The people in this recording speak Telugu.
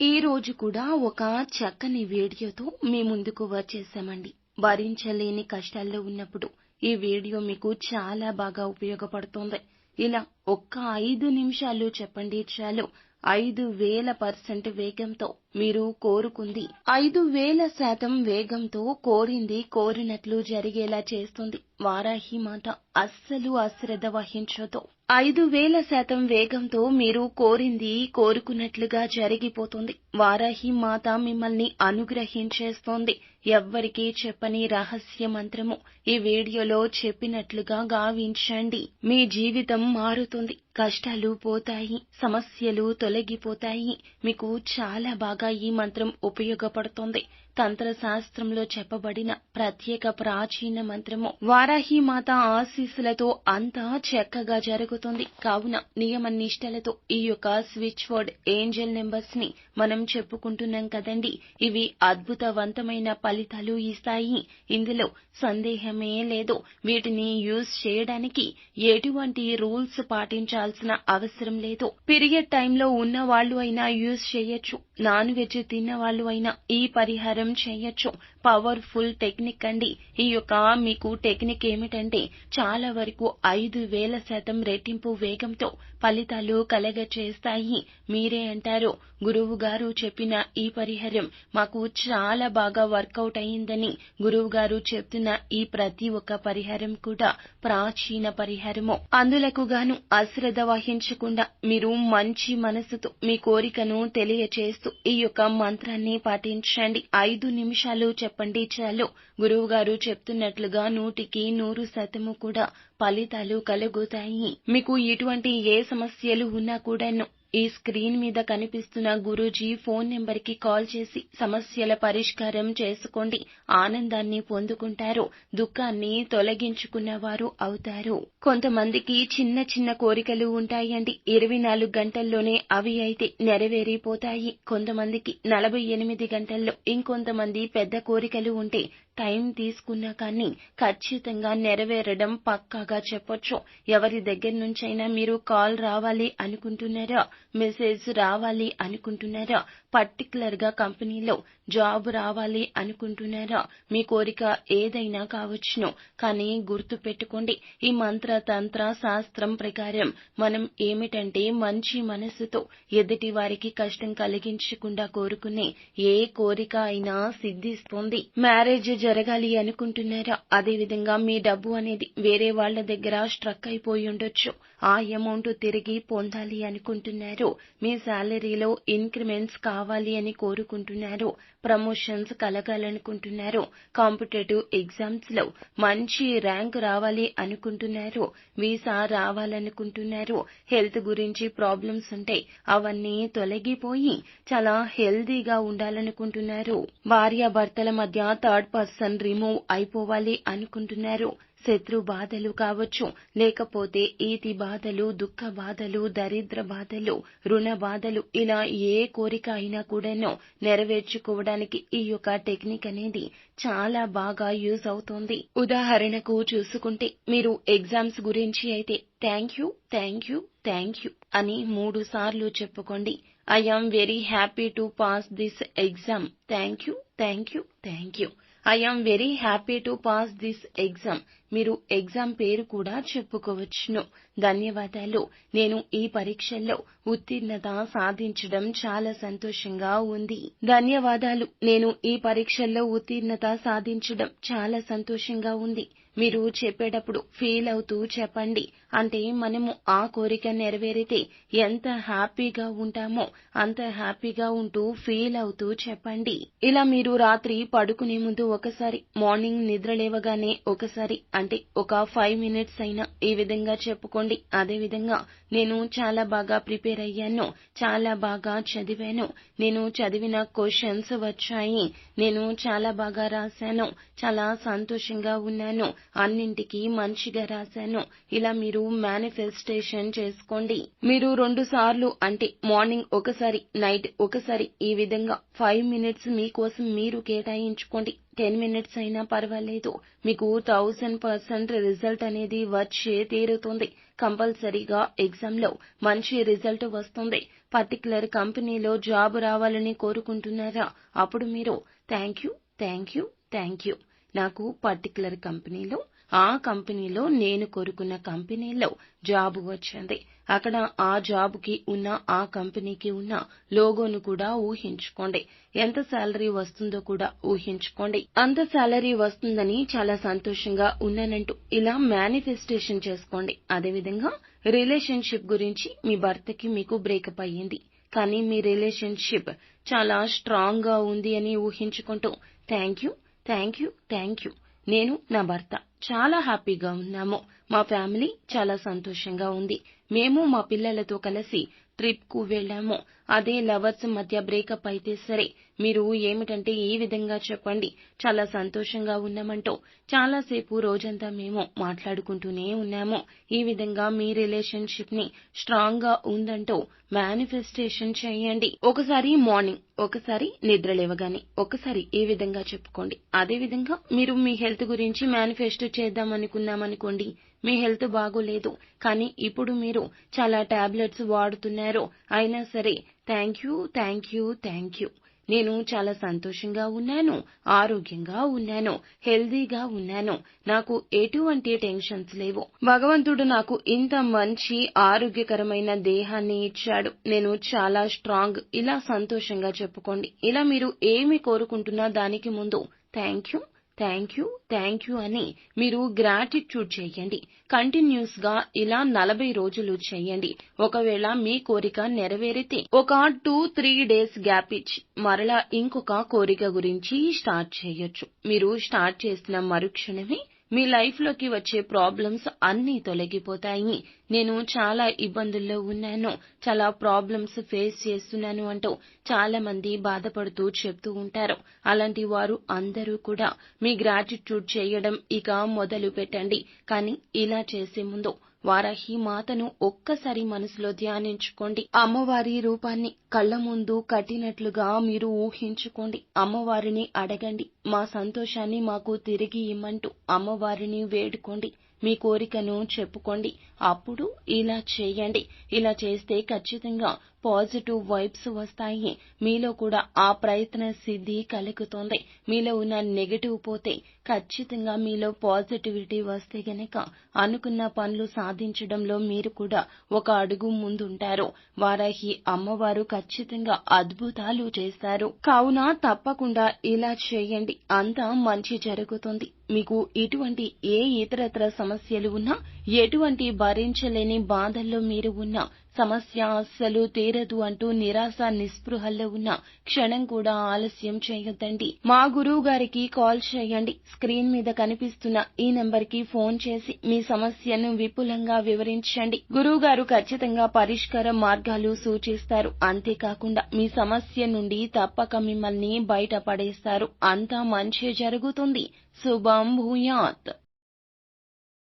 ఈ రోజు కూడా ఒక చక్కని వీడియోతో మీ ముందుకు వచ్చేసామండి. భరించలేని కష్టాల్లో ఉన్నప్పుడు ఈ వీడియో మీకు చాలా బాగా ఉపయోగపడుతుంది. ఇలా ఒక్క ఐదు నిమిషాలు చెప్పండి చాలు. ఐదు వేల పర్సెంట్ వేగంతో మీరు కోరుకుంది ఐదు వేల శాతం వేగంతో కోరింది కోరినట్లు జరిగేలా చేస్తుంది. మాత అస్సలు అశ్రద్ధ వహించదు ఐదు వేల శాతం వేగంతో మీరు కోరింది కోరుకున్నట్లుగా జరిగిపోతుంది. వారాహి మాత మిమ్మల్ని అనుగ్రహించేస్తోంది. ఎవ్వరికీ చెప్పని రహస్య మంత్రము ఈ వీడియోలో చెప్పినట్లుగా గావించండి. మీ జీవితం మారుతుంది. కష్టాలు పోతాయి సమస్యలు తొలగిపోతాయి. మీకు చాలా బాగా ఈ మంత్రం ఉపయోగపడుతుంది. తంత్ర శాస్త్రంలో చెప్పబడిన ప్రత్యేక ప్రాచీన మంత్రము. వారాహి మాత ఆశీస్సులతో అంతా చక్కగా జరుగుతుంది. కావున నియమ నిష్టలతో ఈ యొక్క స్విచ్ వర్డ్ ఏంజల్ నెంబర్స్ని మనం చెప్పుకుంటున్నాం కదండి. ఇవి అద్భుతవంతమైన ఫలితాలు ఇస్తాయి. ఇందులో సందేహమే లేదు. వీటిని యూజ్ చేయడానికి ఎటువంటి రూల్స్ పాటించాల్సిన అవసరం లేదు. పీరియడ్ టైంలో ఉన్న వాళ్ళు అయినా యూజ్ చేయొచ్చు. నాన్ వెజ్ తిన్న వాళ్ళు అయినా ఈ పరిహారం చేయొచ్చు. పవర్ఫుల్ టెక్నిక్ అండి. ఈ యొక్క మీకు టెక్నిక్ ఏమిటంటే చాలా వరకు ఐదు వేల శాతం రెట్టింపు వేగంతో ఫలితాలు కలగ చేస్తాయి మీరే అంటారు. గురువు గారు చెప్పిన ఈ పరిహారం మాకు చాలా బాగా వర్కౌట్ అయిందని గురువు గారు చెప్తున్న ఈ ప్రతి ఒక్క పరిహారం కూడా ప్రాచీన పరిహారము. అందులకు గాను అశ్రద్ధ వహించకుండా మీరు మంచి మనసుతో మీ కోరికను తెలియచేస్తూ ఈ యొక్క మంత్రాన్ని పాటించండి. ఐదు నిమిషాలు చెప్పండి చాలు. గురువు గారు చెప్తున్నట్లుగా నూటికి నూరు శాతము కూడా ఫలితాలు కలుగుతాయి. మీకు ఇటువంటి ఏ సమస్యలు ఉన్నా కూడాను ఈ స్క్రీన్ మీద కనిపిస్తున్న గురూజీ ఫోన్ నెంబర్కి కాల్ చేసి సమస్యల పరిష్కారం చేసుకోండి. ఆనందాన్ని పొందుకుంటారు. దుఃఖాన్ని తొలగించుకున్న వారు అవుతారు. కొంతమందికి చిన్న చిన్న కోరికలు ఉంటాయండి. ఇరవై నాలుగు గంటల్లోనే అవి అయితే నెరవేరిపోతాయి. కొంతమందికి నలభై ఎనిమిది గంటల్లో ఇంకొంతమంది పెద్ద కోరికలు ఉంటే టైం తీసుకున్నా కానీ ఖచ్చితంగా నెరవేరడం పక్కాగా చెప్పొచ్చు. ఎవరి దగ్గర నుంచైనా మీరు కాల్ రావాలి అనుకుంటున్నారా? మెసేజ్ రావాలి అనుకుంటున్నారా? పర్టికులర్గా కంపెనీలో జాబ్ రావాలి అనుకుంటున్నారా? మీ కోరిక ఏదైనా కావచ్చును. కానీ గుర్తు పెట్టుకోండి ఈ మంత్ర తంత్ర శాస్త్రం ప్రకారం మనం ఏమిటంటే మంచి మనసుతో ఎదుటి వారికి కష్టం కలిగించకుండా కోరుకునే ఏ కోరిక అయినా సిద్ధిస్తుంది. మ్యారేజ్ జరగాలి అనుకుంటున్నారా? అదేవిధంగా మీ డబ్బు అనేది వేరే వాళ్ళ దగ్గర స్ట్రక్ అయిపోయి ఉండొచ్చు. ఆ అమౌంట్ తిరిగి పొందాలి అనుకుంటున్నారు. మీ శాలరీలో ఇంక్రిమెంట్స్ కావాలి అని కోరుకుంటున్నారు. ప్రమోషన్స్ కలగాలనుకుంటున్నారు. కాంపిటేటివ్ ఎగ్జామ్స్లో మంచి ర్యాంక్ రావాలి అనుకుంటున్నారు. వీసా రావాలనుకుంటున్నారు. హెల్త్ గురించి ప్రాబ్లమ్స్ ఉంటే అవన్నీ తొలగిపోయి చాలా హెల్దీగా ఉండాలనుకుంటున్నారు. భార్యాభర్తల మధ్య థర్డ్ పర్సన్ రిమూవ్ అయిపోవాలి అనుకుంటున్నారు. శత్రు బాధలు కావచ్చు. లేకపోతే ఈతి బాధలు దుఃఖ బాధలు దరిద్ర బాధలు రుణ బాధలు ఇలా ఏ కోరిక అయినా కూడాను నెరవేర్చుకోవడానికి ఈ యొక్క టెక్నిక్ అనేది చాలా బాగా యూజ్ అవుతోంది. ఉదాహరణకు చూసుకుంటే మీరు ఎగ్జామ్స్ గురించి అయితే thank you thank you thank you అని మూడు సార్లు చెప్పుకోండి. I am very happy to pass this exam. Thank you thank you thank you. I am very happy to pass this exam. మీరు ఎగ్జామ్ పేరు కూడా చెప్పుకోవచ్చును. ధన్యవాదాలు. నేను ఈ పరీక్షల్లో ఉత్తీర్ణత సాధించడం చాలా సంతోషంగా ఉంది. ధన్యవాదాలు. నేను ఈ పరీక్షల్లో ఉత్తీర్ణత సాధించడం చాలా సంతోషంగా ఉంది. మీరు చెప్పేటప్పుడు ఫీల్ అవుతూ చెప్పండి. అంటే మనము ఆ కోరిక నెరవేరితే ఎంత హ్యాపీగా ఉంటామో అంత హ్యాపీగా ఉంటూ ఫీల్ అవుతూ చెప్పండి. ఇలా మీరు రాత్రి పడుకునే ముందు ఒకసారి మార్నింగ్ నిద్ర లేవగానే ఒకసారి అంటే ఒక ఫైవ్ మినిట్స్ అయినా ఈ విధంగా చెప్పుకోండి అదే విధంగా నేను చాలా బాగా ప్రిపేర్ అయ్యాను చాలా బాగా చదివాను నేను చదివిన క్వశ్చన్స్ వచ్చాయి నేను చాలా బాగా రాశాను చాలా సంతోషంగా ఉన్నాను అన్నింటికి మంచిగా రాశాను. ఇలా మీరు మేనిఫెస్టేషన్ చేసుకోండి. మీరు రెండు సార్లు అంటే మార్నింగ్ ఒకసారి నైట్ ఒకసారి ఈ విధంగా ఫైవ్ మినిట్స్ మీకోసం మీరు కేటాయించుకోండి. టెన్ మినిట్స్ అయినా పర్వాలేదు. మీకు థౌసండ్ పర్సెంట్ రిజల్ట్ అనేది వచ్చే తీరుతుంది. కంపల్సరీగా ఎగ్జామ్లో మంచి రిజల్ట్ వస్తుంది. పర్టికులర్ కంపెనీలో జాబ్ రావాలని కోరుకుంటున్నారా? అప్పుడు మీరు thank you thank you thank you. నాకు పర్టికులర్ కంపెనీలో ఆ కంపెనీలో నేను కోరుకున్న కంపెనీలో జాబ్ వచ్చింది. అక్కడ ఆ జాబ్కి ఉన్న ఆ కంపెనీకి ఉన్న లోగోను కూడా ఊహించుకోండి. ఎంత శాలరీ వస్తుందో కూడా ఊహించుకోండి. అంత శాలరీ వస్తుందని చాలా సంతోషంగా ఉన్నానంటూ ఇలా మేనిఫెస్టేషన్ చేసుకోండి. అదేవిధంగా రిలేషన్షిప్ గురించి మీ భర్తకి మీకు బ్రేకప్ అయ్యింది. కానీ మీ రిలేషన్షిప్ చాలా స్ట్రాంగ్గా ఉంది అని ఊహించుకుంటూ thank you thank you thank you నేను నా భర్త. చాలా హ్యాపీగా ఉన్నాము. మా ఫ్యామిలీ చాలా సంతోషంగా ఉంది. మేము మా పిల్లలతో కలిసి ట్రిప్కు వెళ్ళాము. అదే లవర్స్ మధ్య బ్రేకప్ అయితే సరే. మీరు ఏమిటంటే ఈ విధంగా చెప్పండి. చాలా సంతోషంగా ఉన్నామంటూ చాలాసేపు రోజంతా మేము మాట్లాడుకుంటూనే ఉన్నాము. ఈ విధంగా మీ రిలేషన్షిప్ని స్ట్రాంగ్గా ఉందంటూ మేనిఫెస్టేషన్ చేయండి. ఒకసారి మార్నింగ్ ఒకసారి నిద్ర లేవగానే ఒకసారి ఈ విధంగా చెప్పుకోండి. అదే విధంగా మీరు మీ హెల్త్ గురించి మేనిఫెస్టో చేద్దాం అనుకున్నామనుకోండి మీ హెల్త్ బాగోలేదు. కానీ ఇప్పుడు మీరు చాలా టాబ్లెట్స్ వాడుతున్నారు. అయినా సరే thank you thank you thank you నేను చాలా సంతోషంగా ఉన్నాను ఆరోగ్యంగా ఉన్నాను హెల్దీగా ఉన్నాను. నాకు ఎటువంటి టెన్షన్స్ లేవు. భగవంతుడు నాకు ఇంత మంచి ఆరోగ్యకరమైన దేహాన్ని ఇచ్చాడు. నేను చాలా స్ట్రాంగ్ ఇలా సంతోషంగా చెప్పుకోండి. ఇలా మీరు ఏమి కోరుకుంటున్నా దానికి ముందు thank thank you thank you అని మీరు గ్రాటిట్యూడ్ చేయండి. కంటిన్యూస్గా ఇలా నలభై రోజులు చేయండి. ఒకవేళ మీ కోరిక నెరవేరితే ఒక టూ త్రీ డేస్ గ్యాప్ ఇచ్చి మరలా ఇంకొక కోరిక గురించి స్టార్ట్ చేయొచ్చు. మీరు స్టార్ట్ చేసిన మరుక్షణమే మీ లైఫ్లోకి వచ్చే ప్రాబ్లమ్స్ అన్నీ తొలగిపోతాయి. నేను చాలా ఇబ్బందుల్లో ఉన్నాను. చాలా ప్రాబ్లమ్స్ ఫేస్ చేస్తున్నాను అంటూ చాలా మంది బాధపడుతూ చెప్తూ ఉంటారు. అలాంటి వారు అందరూ కూడా మీ గ్రాటిట్యూడ్ చేయడం ఇక మొదలు పెట్టండి. కానీ ఇలా చేసే ముందు వారాహి మాతను ఒక్కసారి మనసులో ధ్యానించుకోండి. అమ్మవారి రూపాన్ని కళ్ళ ముందు కట్టినట్లుగా మీరు ఊహించుకోండి. అమ్మవారిని అడగండి. మా సంతోషాన్ని మాకు తిరిగి ఇమ్మంటూ అమ్మవారిని వేడుకోండి. మీ కోరికను చెప్పుకోండి. అప్పుడు ఇలా చేయండి. ఇలా చేస్తే ఖచ్చితంగా పాజిటివ్ వైబ్స్ వస్తాయి. మీలో కూడా ఆ ప్రయత్న సిద్ధి కలుగుతుంది. మీలో ఉన్న నెగటివ్ పోతే ఖచ్చితంగా మీలో పాజిటివిటీ వస్తే గనక అనుకున్న పనులు సాధించడంలో మీరు కూడా ఒక అడుగు ముందుంటారు. వారాహి అమ్మవారు ఖచ్చితంగా అద్భుతాలు చేస్తారు. కావున తప్పకుండా ఇలా చేయండి. అంతా మంచి జరుగుతుంది. మీకు ఇటువంటి ఏ ఇతరత్ర సమస్యలు ఉన్నా ఎటువంటి భరించలేని బాధల్లో మీరు ఉన్నా సమస్య అస్సలు తీరదు అంటూ నిరాశ నిస్పృహల్లో ఉన్న క్షణం కూడా ఆలస్యం చేయొద్దండి. మా గురువు గారికి కాల్ చేయండి. స్క్రీన్ మీద కనిపిస్తున్న ఈ నెంబర్కి ఫోన్ చేసి మీ సమస్యను విపులంగా వివరించండి. గురువు గారు ఖచ్చితంగా పరిష్కార మార్గాలు సూచిస్తారు. అంతేకాకుండా మీ సమస్య నుండి తప్పక మిమ్మల్ని బయటపడేస్తారు. అంతా మంచి జరుగుతుంది. శుభం భూయాత్.